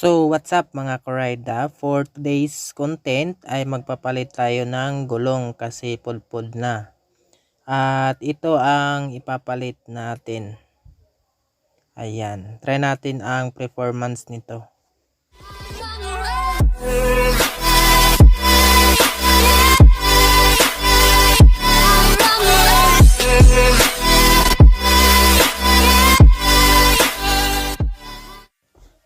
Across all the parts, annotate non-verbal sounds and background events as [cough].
So, what's up mga karayda? For today's content ay magpapalit tayo ng gulong kasi pulpud na. At ito ang ipapalit natin. Ayan. Try natin ang performance nito.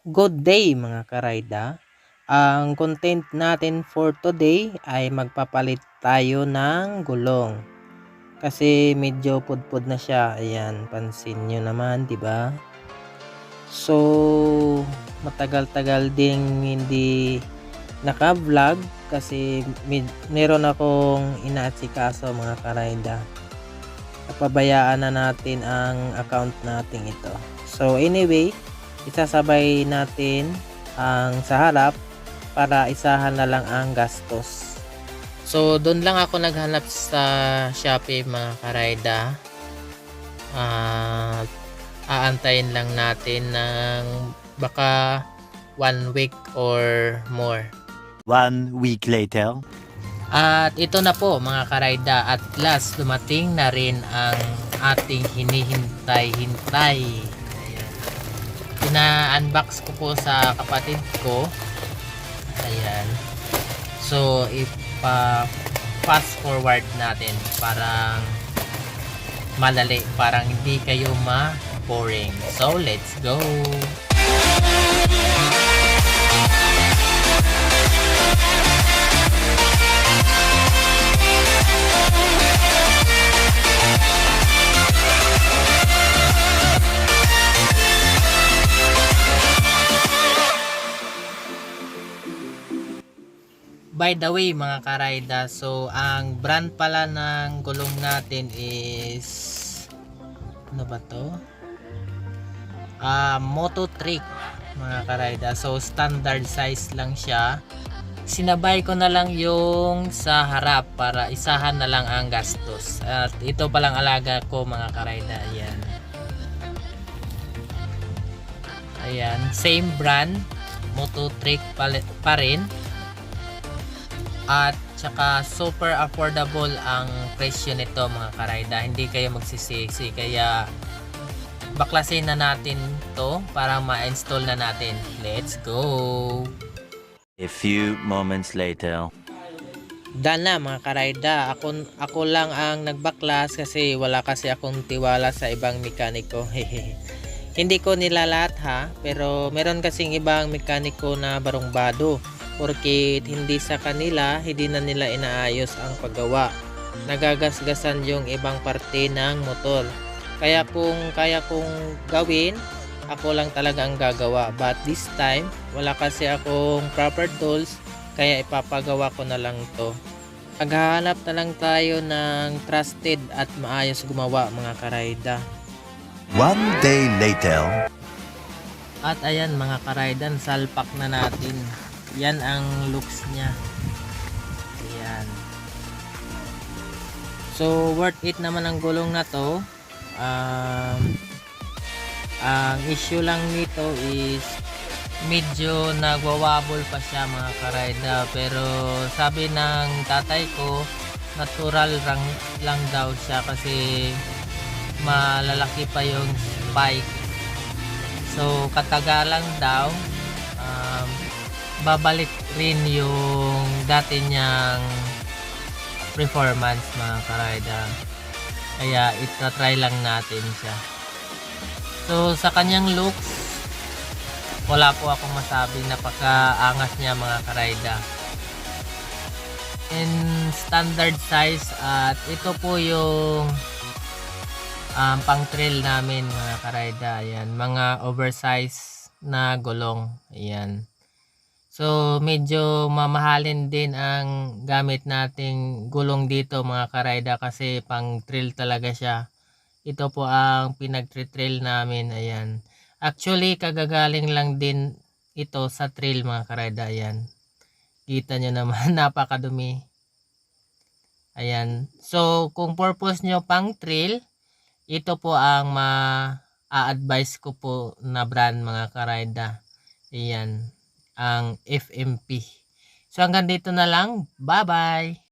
Good day mga karayda. Ang content natin for today ay magpapalit tayo ng gulong. Kasi medyo pudpud na siya. Ayan, pansin nyo naman, 'di ba? So, matagal-tagal ding hindi naka-vlog kasi med- meron akong inaasikaso mga karayda. Napabayaan na natin ang account natin ito. So, anyway, isasabay natin ang sa harap para isahan na lang ang gastos. So, doon lang ako naghanap sa Shopee mga karayda. At aantayin lang natin ng baka one week or more. One week later. At ito na po mga karayda at last dumating na rin ang ating hinihintay-hintay. Pina-unbox ko po sa kapatid ko. Ayan. So ipa fast forward natin parang malali parang hindi kayo ma-boring. So let's go. By the way mga karayda, so ang brand pala ng gulong natin is ano ba to? Ah, Moto Trick mga karayda. So standard size lang siya. Sinabay ko na lang yung sa harap para isahan na lang ang gastos. At ito palang alaga ko mga karayda. Ayan. Ayan, same brand, Moto Trick pa, pa rin at saka super affordable ang presyo nito mga karayda hindi kayo magsisisi. Kaya baklasin na natin to para ma-install na natin. Let's go! A few moments later. done na mga karayda ako, ako lang ang nagbaklas kasi wala kasi akong tiwala sa ibang mekaniko. Hehe [laughs] hindi ko nilalat ha? Pero meron kasing ibang mekaniko na barongbado porque hindi sa kanila hindi na nila inaayos ang paggawa. Nagagasgasan yung ibang parte ng motor. Kaya kung kaya kong gawin ako lang talaga ang gagawa. But this time wala kasi akong proper tools kaya ipapagawa ko na lang to. Maghahanap na lang tayo ng trusted at maayos gumawa mga karayda. One day later. At ayan mga karaydan, salpak na natin. Yan ang looks niya. Ayan. So, worth it naman ang gulong na to. Um, ang issue lang nito is medyo nagwawabol pa siya mga karayda. Pero sabi ng tatay ko, natural lang, lang daw siya kasi malalaki pa yung spike. So, katagalan daw, babalik rin yung dati niyang performance mga karayda. Kaya itatry lang natin siya. So, sa kanyang looks, wala po akong masabi napakaangas niya mga karayda. In standard size at ito po yung um, pang trail namin mga karayda ayan mga oversize na gulong ayan so medyo mamahalin din ang gamit nating gulong dito mga karayda kasi pang trail talaga siya. Ito po ang pinag trail namin ayan. Actually kagagaling lang din ito sa trail mga karayda ayan. Kita nyo naman [laughs] napakadumi. Ayan. So kung purpose nyo pang trail ito po ang ma-advise ko po na brand mga karayda. Ayan ang FMP. So hanggang dito na lang. Bye-bye!